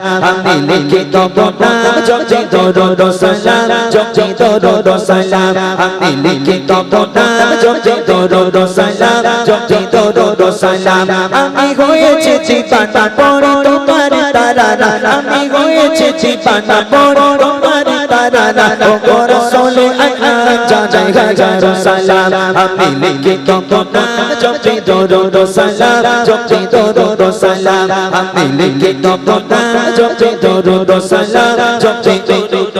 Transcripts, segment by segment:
আমি লিখি তব নাম জপি দরুদ সালাম জপি দরুদ সালাম আমি লিখি তব নাম জপি দরুদ সালাম জপি দরুদ সালাম আমি হয়েছে জীবানা বড় তোমার তারানা আমি হয়েছে জীবানা বড় তোমার তারানা ও রসুলে আকরাম জানাই হাজার সালাম আমি লিখি তব নাম জপি দরুদ সালাম জপি দরুদ সালাম আমি লিখি তব জপি দরুদ সালাম জপি দরুদ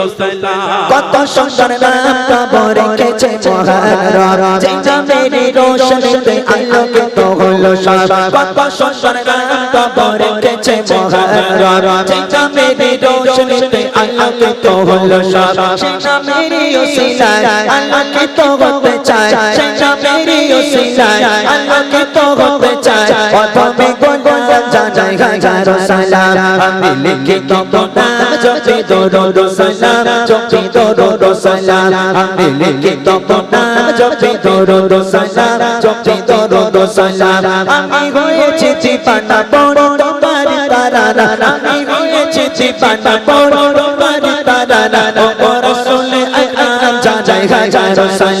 কত সুন্দর নাম কবর রেখেছে মহারা যে জামেরি রোশনীতে আলোকিত হলো সব। কত সুন্দর নাম কবর রেখেছে মহারা যে জামেরি রোশনীতে আলোকিত হলো সব। সে জামেরি ওসিলায় আলোকিত হতে চায়। সে জামেরি ওসিলায় আলোকিত হতে চায় প্রথমে গুনগুন জানাই হাজার সালাম আমি লিখিত নাম জপি দরুদ সালাম জপি দরুদ সালাম আমি লিখিত নাম জপি দরুদ সালাম জপি দরুদ সালাম আমি হয়েছি জীবানা বড় তোমার তারানা আমি হয়েছি জীবানা বড় তোমার তারানা ও রাসূলে আকরাম জানাই হাজার সালাম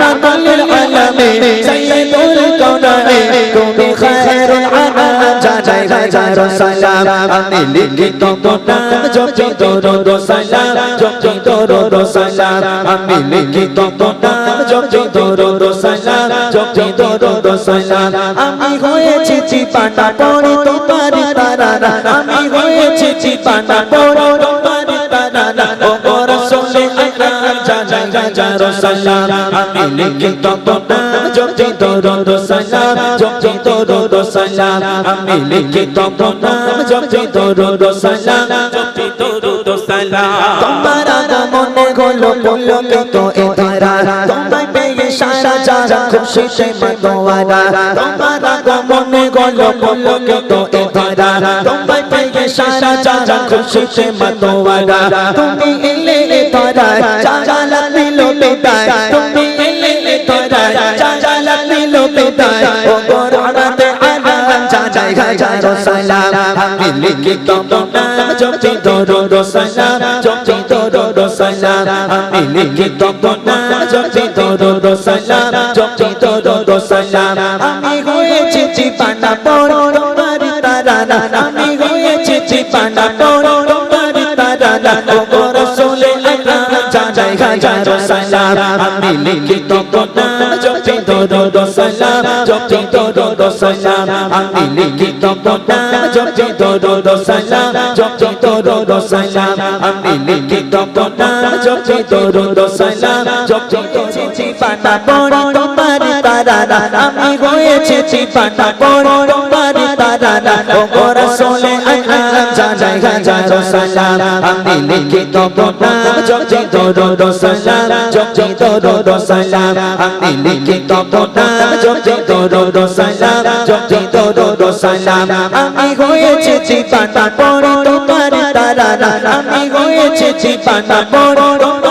رحمة للعالمين سيد الكونين كن خير العالم جاي غير سلام আমি লিখিত নাম জপি দরুদ সালাম জপি দরুদ সালাম আমি লিখিত নাম জপি দরুদ সালাম জপি দরুদ সালাম আমি হয়েছি চিপাটা পড়ে তোমার তারানা আমি হয়েছি চিপাটা পড়ে তোমার সালাম আমি লিখিত নাম জপি দরুদ সালাম জপি দরুদ সালাম আমি লিখিত নাম জপি দরুদ সালাম জপি দরুদ সালাম তোমার আগমনে হলো পুলকিত এ ধারা তোমায় পেয়ে সারা জাহান খুশিতে মাতোয়ারা তোমার আগমনে হলো পুলকিত এ ধারা তোমায় পেয়ে সারা জাহান খুশিতে মাতোয়ারা তুমি এলে এ ধারা জালাল দিল বেদায়। তুমি এলে এ ধারা জালাল দিল বেদায়। ও গোরাতে আলাম জানাই হাজার সালাম। আমি হয়েছি জীবানা বড় তোমার তারানা। আমি হয়েছি জীবানা আকরাম জানাই হাজার সালাম আমি লিখিত নাম জপি দরুদ সালাম জপি দরুদ সালাম আমি লিখিত নাম জপি দরুদ সালাম জপি দরুদ সালাম আমি লিখিত নাম জপি দরুদ সালাম জপি দরুদ জীবানা বড় তোমার তারানা আমি হয়েছি জীবানা বড় তোমার তারানা ও রাসূলে আকরাম জানাই হাজার সালাম আমি লিখিত নাম জপি দরুদ সালাম জপি দরুদ সালাম আমি লিখিত নাম জপি দরুদ সালাম জপি দরুদ সালাম আমি হয়েছি জীবানা বড় তোমার তারা আমি হয়েছে জীবানা তোমার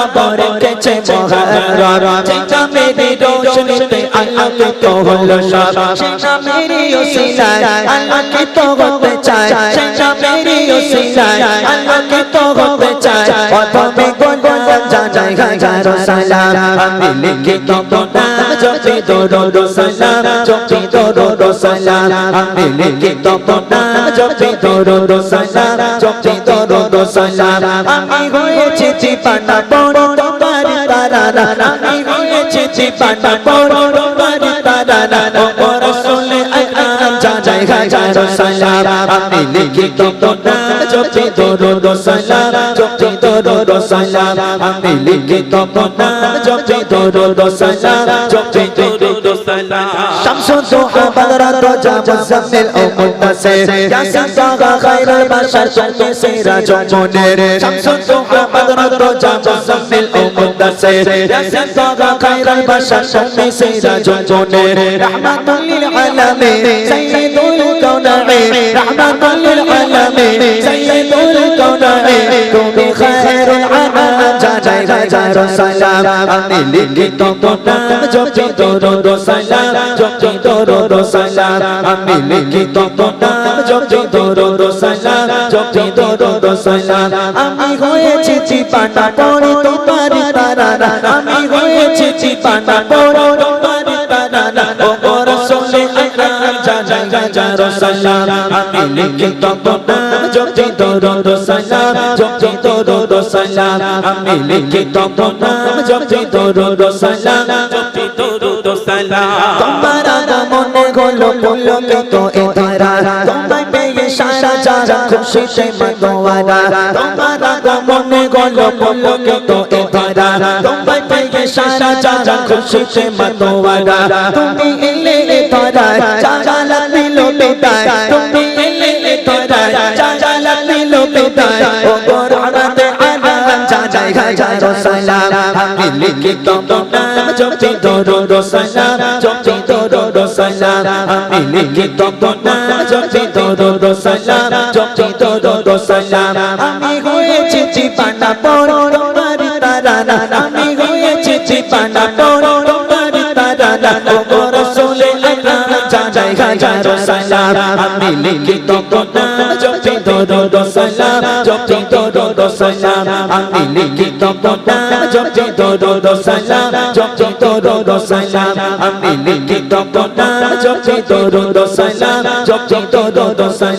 নাম কবর রেখেছে মহারা যে জামেরি রোশনীতে আলোকিত হলো সব সে জামেরি ওসিলায় আলোকিত হতে চায় সে জামেরি ওসিলায় আলোকিত হতে চায় প্রথমে গুনগুন জানাই হাজার সালাম আমি লিখিত নাম জপি দরুদ সালাম জপি দরুদ সালাম আমি লিখিত নাম জপি দরুদ সালাম জপি দরুদ সালাম। আমি হয়েছি জীবানা বড় তোমার তারানা। আমি হয়েছি জীবানা বড় তোমার তারানা। ও রসুলে আকরাম জানাই হাজার সালাম। আমি লিখিত নাম জপি দরুদ সালাম জপি দরুদ সালাম। আমি লিখিত নাম জপি দরুদ সালাম জপি দরুদ সালাম শামসু দুহা বদরাত রজা মুজাম্মিল ও মুন্তাসির। ইয়াসিন তাগা খায়রুল বাশার তুমি সিরাজ মুনির। শামসু দুহা বদরাত রজা মুজাম্মিল ও মুন্তাসির ইয়াসিন তাগা খায়রুল বাশার তুমি সিরাজ মুনির রাহমাতুল লিল আলামিন সাইয়্যিদুল কাউনাইন রাহমাতুল লিল আলামিন সাইয়্যিদুল কাউনাইন তুমি খায়রুল আনাম জানাই হাজার সালাম আমি লিখিত নাম জপি দরুদ সালাম জপি দরুদ সালাম আমি লিখিত নাম জপি দরুদ সালাম জপি দরুদ সালাম আমি হয়েছি চিপাটা পড়ে তোমার তারানা আমি হয়েছি চিপাটা পড়ে তোমার তারানা ও রসুলে আকরাম জানাই হাজার সালাম। আমি লিখিত নাম জপি দরুদ সালাম। জপি দরুদ সালাম আগমনে হলো সারা যারা খুশিতে মতোয়ারা, তোমার আগমনে হলো পুলকিত এ ধারা। তোমায় পেয়ে সারা যারা খুশিতে মতোয়ারা। তুমি এলে এ ধারা চালা দিল বেদায়। তুমি এলে এ ধারা চালা দিল বেদায়। ও গোরাতে আনাম জানাই হাজার সালাম আমি লিখিত নাম জপি দরুদ সালাম জপি দরুদ সালাম আমি লিখিত নাম জপি জপি দরুদ সালাম আমি হয়েছি জীবানা বড় তোমার তারানা আমি হয়েছি জীবানা বড় তোমার তারানা ও রসুলে আকরাম জানাই হাজার সালাম আমি জপি দরুদ সালাম জপি দরুদ সালাম আমি সালাম আমি নাম জপি দরুদ সালাম জপি দরুদ সালাম